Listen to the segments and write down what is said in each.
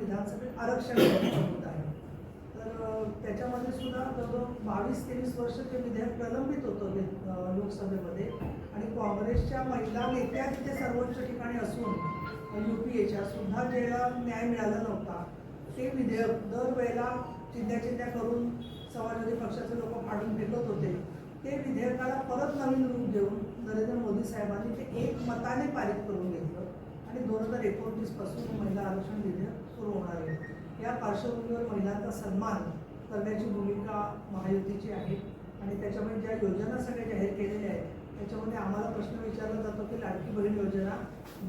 विधानसभेत आरक्षण होत आहे. तर त्याच्यामध्ये सुद्धा जवळजवळ बावीस तेवीस वर्ष ते विधेयक प्रलंबित होतं लोकसभेमध्ये. आणि काँग्रेसच्या महिला नेत्या तिथे सर्वोच्च ठिकाणी असून यू पी एच्या सुद्धा ज्याला न्याय मिळाला नव्हता ते विधेयक दरवेळेला चिंध्या चिंध्या करून समाजवादी पक्षाचे लोक फाडून फेकत होते. ते विधेयकाला परत नवीन रूप देऊन नरेंद्र मोदी साहेबांनी ते एक मताने पारित करून घेतलं. आणि दोन हजार एकोणतीसपासून महिला आरक्षण विधेयक पार्श्वभूमीवर महिलांचा सन्मान करण्याची भूमिका महायुतीची आहे. आणि त्याच्यामध्ये ज्या योजना सगळ्या जाहीर केलेल्या आहेत त्याच्यामध्ये आम्हाला प्रश्न विचारला जातो की लाडकी बहीण योजना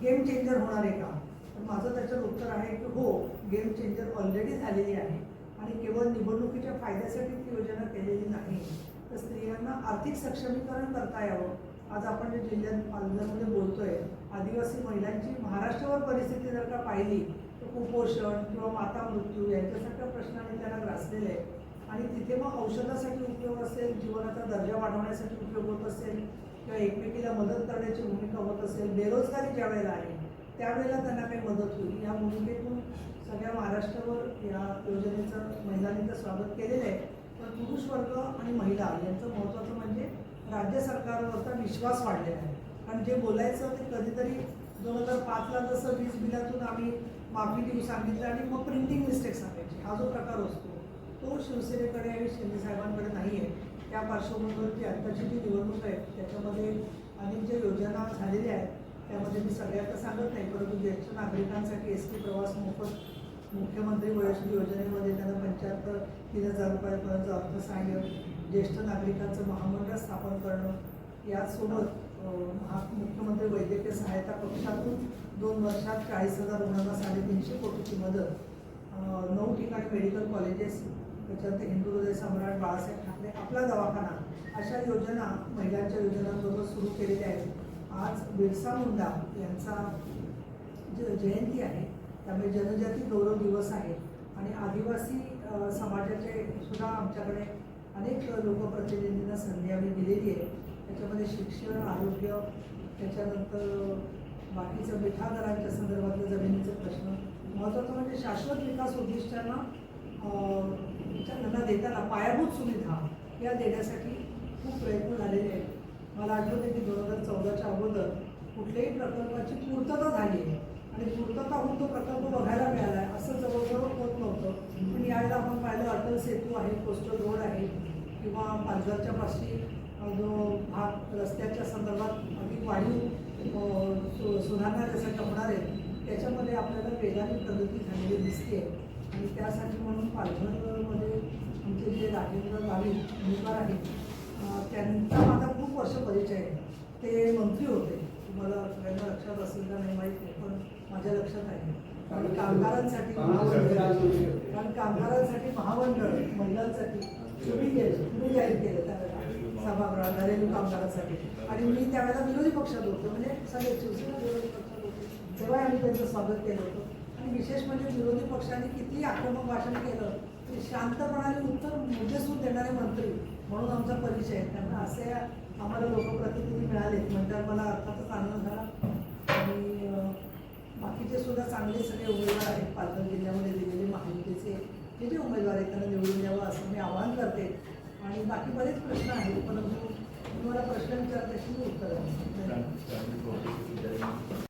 गेम चेंजर होणार आहे का? तर माझं त्याच्यावर उत्तर आहे की हो गेम चेंजर ऑलरेडी झालेली आहे. आणि केवळ निवडणुकीच्या फायद्यासाठी ती योजना केलेली नाही. तर स्त्रियांना आर्थिक सक्षमीकरण करता यावं. आज आपण जे जिल्ह्यात पालघरमध्ये बोलतोय आदिवासी महिलांची महाराष्ट्रावर परिस्थिती जर का पाहिली कुपोषण किंवा माता मृत्यू यांच्यासारख्या प्रश्नाने त्यांना ग्रासलेले आहे आणि तिथे मग औषधासाठी उपयोग असेल जीवनाचा दर्जा वाढवण्यासाठी उपयोग होत असेल किंवा एकमेकीला मदत करण्याची भूमिका होत असेल बेरोजगारी ज्या वेळेला आहे त्यावेळेला त्यांना काही मदत होईल. या भूमिकेतून सगळ्या महाराष्ट्रावर या योजनेचं महिलांनी तर स्वागत केलेलं आहे. पण पुरुष वर्ग आणि महिला यांचं महत्त्वाचं म्हणजे राज्य सरकारवरचा विश्वास वाढलेला आहे. कारण जे बोलायचं ते कधीतरी दोन हजार पाचला जसं वीज बिलातून आम्ही माफी देऊ सांगितलं आणि मग प्रिंटिंग मिस्टेक सांगायची. हा जो प्रकार असतो तो शिवसेनेकडे आणि शिंदे साहेबांकडे नाही आहे त्या पार्श्वभूमीवरती आत्ताची जी निवडणूक आहे त्याच्यामध्ये अनेक ज्या योजना झालेल्या आहेत त्यामध्ये मी सगळ्या सांगत नाही परंतु ज्येष्ठ नागरिकांसाठी एस टी प्रवास मोफत मुख्यमंत्री वयश्री योजनेमध्ये त्यांना पंच्याहत्तर तीन हजार रुपयापर्यंत अर्थसहाय्य ज्येष्ठ नागरिकांचं महामंडळ स्थापन करणं यासोबत मुख्यमंत्री वैद्यकीय सहायता कक्षातून दोन वर्षात चाळीस हजार रुग्णांना साडेतीनशे कोटीची मदत. नऊ ठिकाणी मेडिकल कॉलेजेस त्याच्यात हिंदू हृदय सम्राट बाळासाहेब ठाकरे आपला दवाखाना अशा योजना महिलांच्या योजनांबरोबर सुरू केलेल्या आहेत. आज बिरसा मुंडा यांचा ज जयंती आहे त्यामुळे जनजाती गौरव दिवस आहे. आणि आदिवासी समाजाचे सुद्धा आमच्याकडे अनेक लोकप्रतिनिधींना संधी आम्ही दिलेली आहे. त्याच्यामध्ये शिक्षण आरोग्य त्याच्यानंतर बाकीचं मिठागरांच्या संदर्भातलं जमिनीचे प्रश्न महत्त्वाचं म्हणजे शाश्वत विकास उद्दिष्टांना त्यांना देताना पायाभूत सुविधा या देण्यासाठी खूप प्रयत्न झालेले आहेत. मला आठवते की दोन हजार चौदाच्या अगोदर कुठल्याही प्रकल्पाची पूर्तता झाली आहे आणि पूर्तता होऊन तो प्रकल्प बघायला मिळाला आहे असं जवळजवळ होत नव्हतं. पण यावेळेला आपण पाहिलं अटल सेतू आहे कोस्टल रोड आहे किंवा पालघरच्या पाशी जो भाग रस्त्याच्या संदर्भात अधिक वाढीव सु सुधारणा त्यासाठी होणार आहे त्याच्यामध्ये आपल्याला वेगाने प्रगती झालेली दिसते आणि त्यासाठी म्हणून पालघरमध्ये आमचे जे राजेंद्र गावी उमेदवार आहेत त्यांचा माझा खूप वर्ष परिचय आहे. ते मंत्री होते. तुम्हाला सगळ्यांना लक्षात असेल का नाही माहीत पण माझ्या लक्षात आहे. कामगारांसाठी कारण कामगारांसाठी महामंडळ महिलांसाठी तुम्ही केलं तुम्ही जाहीर केलं त्यावेळेला सभागृहात घरेलू कामगारांसाठी. आणि मी त्यावेळेला विरोधी पक्षात होतो म्हणजे सगळे शिवसेना विरोधी पक्षात होतो तेव्हा आम्ही त्यांचं स्वागत केलं होतं. आणि विशेष म्हणजे विरोधी पक्षाने किती आक्रमक भाषण केलं ते शांतपणाने उत्तर मुद्देसूद देणारे मंत्री म्हणून आमचा परिचय आहे. त्यामुळे असे आम्हाला लोकप्रतिनिधी मिळाले म्हणतात मला अर्थातच आनंद झाला. आणि बाकीचे सुद्धा चांगले सगळे उमेदवार आहेत पालघर जिल्ह्यामध्ये दिलेले महायुतीचे जे जे उमेदवार आहेत त्यांना निवडून द्यावं असं मी आवाहन करते आणि बाकी बरेच प्रश्न आहेत परंतु तुम्हाला प्रश्न विचारल्याशी उत्तर आहे